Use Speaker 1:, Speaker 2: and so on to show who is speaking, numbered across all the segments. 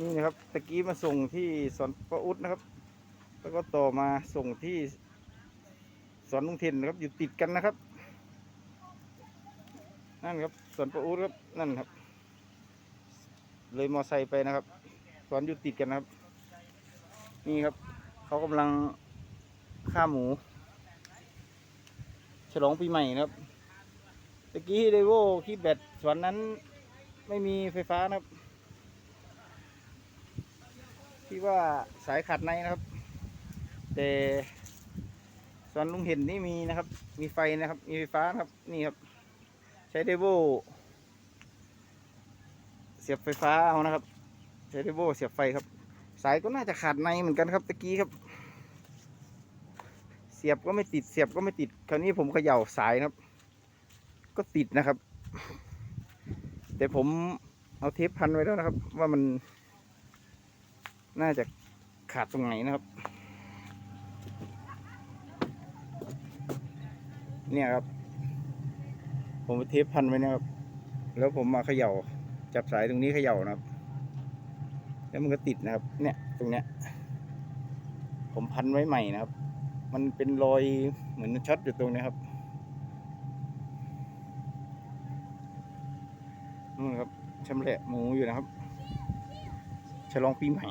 Speaker 1: นี่นะครับตะกี้มาส่งที่สวนประอุดนะครับ แล้วก็ต่อมาส่งที่สวนลุงเทนนะครับ อยู่ติดกันนะครับ นั่นครับสวนประอุดครับนั่นครับ เลยมอไซค์ไปนะครับสวนอยู่ติดกันนะครับ นี่ครับเขากำลังฆ่าหมู ฉลองปีใหม่นะครับตะกี้เดโวที่แบตสวนนั้นไม่มีไฟฟ้านะครับ ที่ว่าสายขาดในนะครับ แต่สวนลุงเห็นนี่มีนะครับ มีไฟนะครับ มีไฟฟ้าครับนี่ครับ ใช้เดโวเสียบไฟฟ้าเอานะครับใช้เดโวเสียบไฟครับ สายก็น่าจะขาดในเหมือนกันครับตะกี้ครับ เสียบก็ไม่ติดเสียบก็ไม่ติด คราวนี้ผมเขย่าสายนะครับ ก็ติดนะครับ แต่ผมเอาเทปพันไว้แล้วนะครับ ว่ามัน น่าจะขาดตรงไหนนะครับ เนี่ยครับ ผมเอาเทปพันไว้นะครับ แล้วผมมาเขย่า จับสายตรงนี้เขย่านะครับ แล้วมันก็ติดนะครับ เนี่ย ตรงเนี้ย ผมพันไว้ใหม่นะครับ มันเป็นรอยเหมือนช็อตอยู่ตรงนี้ครับนู่นครับชำแหละหมูอยู่นะครับ ฉลองปีใหม่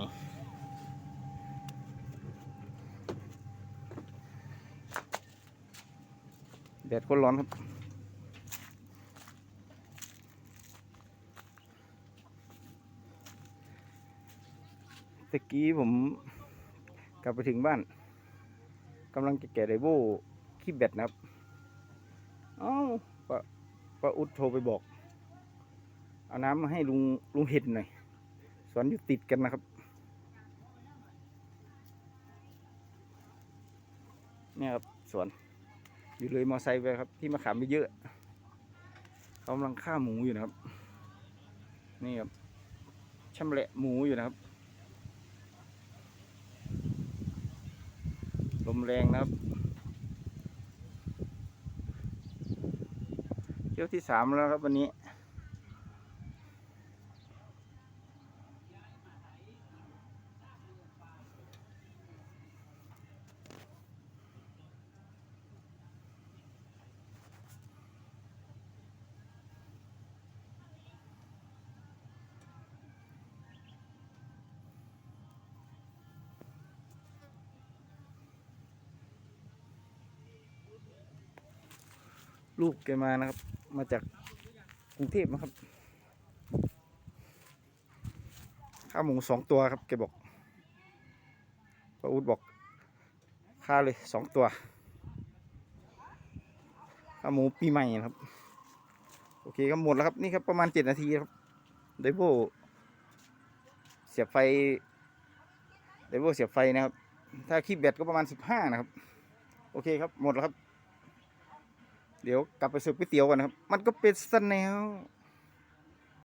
Speaker 1: แดดก็ร้อนครับ ตะกี้ผมกลับไปถึงบ้านกำลังจะแกะไดโวขี้แบตนะครับ เอ้าป้าป้าอุดโทรไปบอก เอาน้ำมาให้ลุงลุงเห็ดหน่อยสวนอยู่ติดกันนะครับ เนี่ยครับสวน อยู่เลยมอไซค์ไปครับ ที่มาขามไปเยอะเขากำลังฆ่าหมูอยู่นะครับ นี่ครับชำแหละหมูอยู่นะครับ ลมแรงนะครับ เที่ยวที่สามแล้วครับวันนี้ ลูกแกมานะครับ มาจากกรุงเทพนะครับข้าหมูสองตัวครับแกบอกป้าอูดบอกค่าเลยสองตัวข้าหมูปีใหม่นะครับ โอเคครับหมดแล้วครับนี่ครับประมาณเจ็ดนาทีครับเดโวเสียบไฟเดโวเสียบไฟนะครับ ถ้าคลิปแบตก็ประมาณสิบห้านะครับ โอเคครับหมดแล้วครับ เดี๋ยวกลับไปซื้อก๋วยเตี๋ยวกันนะครับ มันก็เป็นสแนล